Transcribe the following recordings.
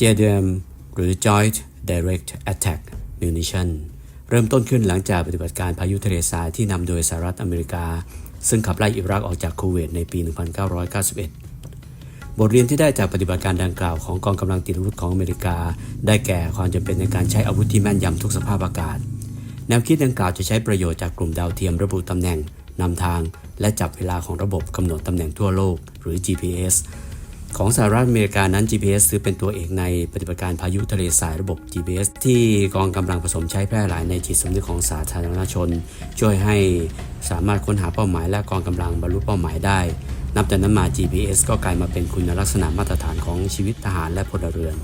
JDM หรือ Joint Direct Attack Munition เริ่มต้นขึ้นหลังจากปฏิบัติการพายุทะเลทรายที่นำโดยสหรัฐอเมริกา ซึ่งขับไล่อิรักออกจากคูเวตในปี 1991 บทเรียนที่ได้จากปฏิบัติการดังกล่าวของกองกำลังติดอาวุธของอเมริกา ได้แก่ความจำเป็นในการใช้อาวุธที่แม่นยำทุกสภาพอากาศ แนวคิดดังกล่าวจะใช้ประโยชน์จากกลุ่มดาวเทียมระบุตำแหน่งนำทาง และจับเวลาของระบบกำหนดตำแหน่งทั่วโลก หรือ GPS ของสหรัฐอเมริกานั้น GPS ซื้อเป็นตัวเอกในปฏิบัติการพายุทะเลทรายระบบ GPS ที่กองกำลังผสมใช้แพร่หลายในจิตสำนึกของสาธารณชน ช่วยให้สามารถค้นหาเป้าหมายและกองกำลังบรรลุเป้าหมายได้ นับแต่นั้นมา GPS ก็กลายมาเป็นคุณลักษณะมาตรฐานของชีวิตทหารและพลเรือน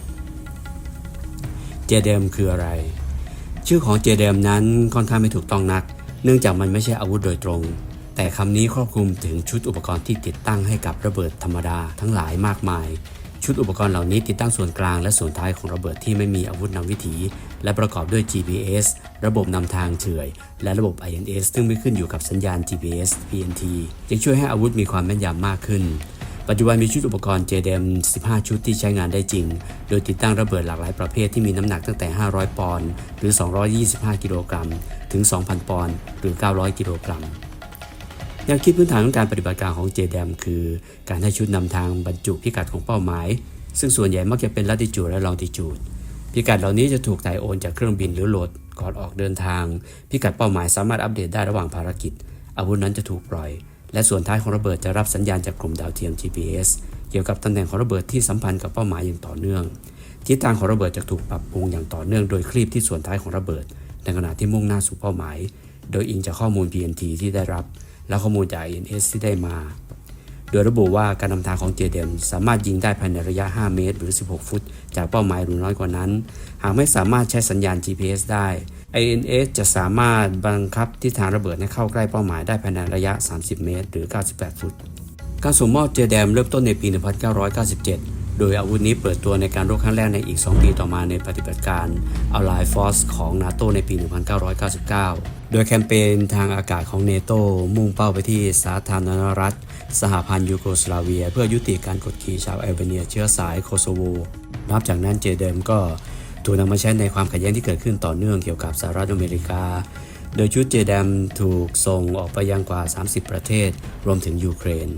JDM คืออะไร ชื่อของ JDM นั้นค่อนข้างไม่ถูกต้องนัก เนื่องจากมันไม่ใช่อาวุธโดยตรง แต่คำนี้ครอบคลุมถึงชุดอุปกรณ์ที่ติดตั้งให้กับระเบิดธรรมดาทั้งหลายมากมาย ชุดอุปกรณ์เหล่านี้ติดตั้งส่วนกลางและส่วนท้ายของระเบิดที่ไม่มีอาวุธนำวิถี และประกอบด้วย GPS ระบบนำทางเฉื่อยและระบบ INS ซึ่งไม่ขึ้นอยู่กับสัญญาณ GPS PNT จึงช่วยให้อาวุธมีความแม่นยำมากขึ้นปัจจุบันมีชุดอุปกรณ์ JDM 15 ชุดที่ใช้งานได้จริง โดยติดตั้งระเบิดหลากหลายประเภทที่มีน้ำหนักตั้งแต่ 500 ปอนด์หรือ 225 กิโลกรัม ถึง 2,000 ปอนด์หรือ 900 กิโลกรัม แนวคิดพื้นฐานของการปฏิบัติการของ JDM คือการให้ชุดนำทางบรรจุพิกัดของเป้าหมาย ซึ่งส่วนใหญ่มักจะเป็น latitude และ longitude พิกัดเหล่านี้จะถูกถ่ายโอนจากเครื่องบินหรือโหลดก่อนออกเดินทาง พิกัดเป้าหมายสามารถอัปเดตได้ระหว่างภารกิจ อาวุธนั้นจะถูกปล่อย และส่วนท้ายของระเบิดจะรับสัญญาณจากกลุ่มดาวเทียม GPS เกี่ยวกับตำแหน่งของระเบิดที่สัมพันธ์กับเป้าหมายอย่างต่อเนื่องทิศทางของระเบิดจะถูกปรับปรุงอย่างต่อเนื่องโดยคลีบที่ส่วนท้ายของระเบิด ในขณะที่มุ่งหน้าสู่เป้าหมาย โดยอิงจากข้อมูล PNT ที่ได้รับ และข้อมูลจาก INS ที่ได้มา โดยระบุว่าการนำทางของ JDM สามารถยิงได้ภายในระยะ 5 เมตร หรือ 16 ฟุต จากเป้าหมายหรือน้อยกว่านั้น หากไม่สามารถใช้สัญญาณ GPS ได้ INS จะสามารถบังคับทิศทางระเบิดให้เข้าใกล้เป้าหมายได้ภายในระยะ 30 เมตร หรือ 98 ฟุต การส่งมอบ JDM เริ่มต้นในปี 1997 โดยอาวุธนี้เปิดตัวในการรบครั้งแรกในอีก 2 ปีต่อมาในปฏิบัติการ Allied Force ของ NATO ในปี 1999 โดยแคมเปญทางอากาศของเนโตมุ่งเป้าไปที่สาธารณรัฐ สหพันธ์ยูโกสลาเวีย เพื่อยุติการกดขี่ชาวแอลเบเนียเชื้อสายโคโซโว นับจากนั้นเจเดมก็ถูกนำมาใช้ในความขัดแย้งที่เกิดขึ้นต่อเนื่องเกี่ยวกับสหรัฐอเมริกา โดยชุดเจแดมถูกส่งออกไปยังกว่า 30 ประเทศ รวมถึงยูเครน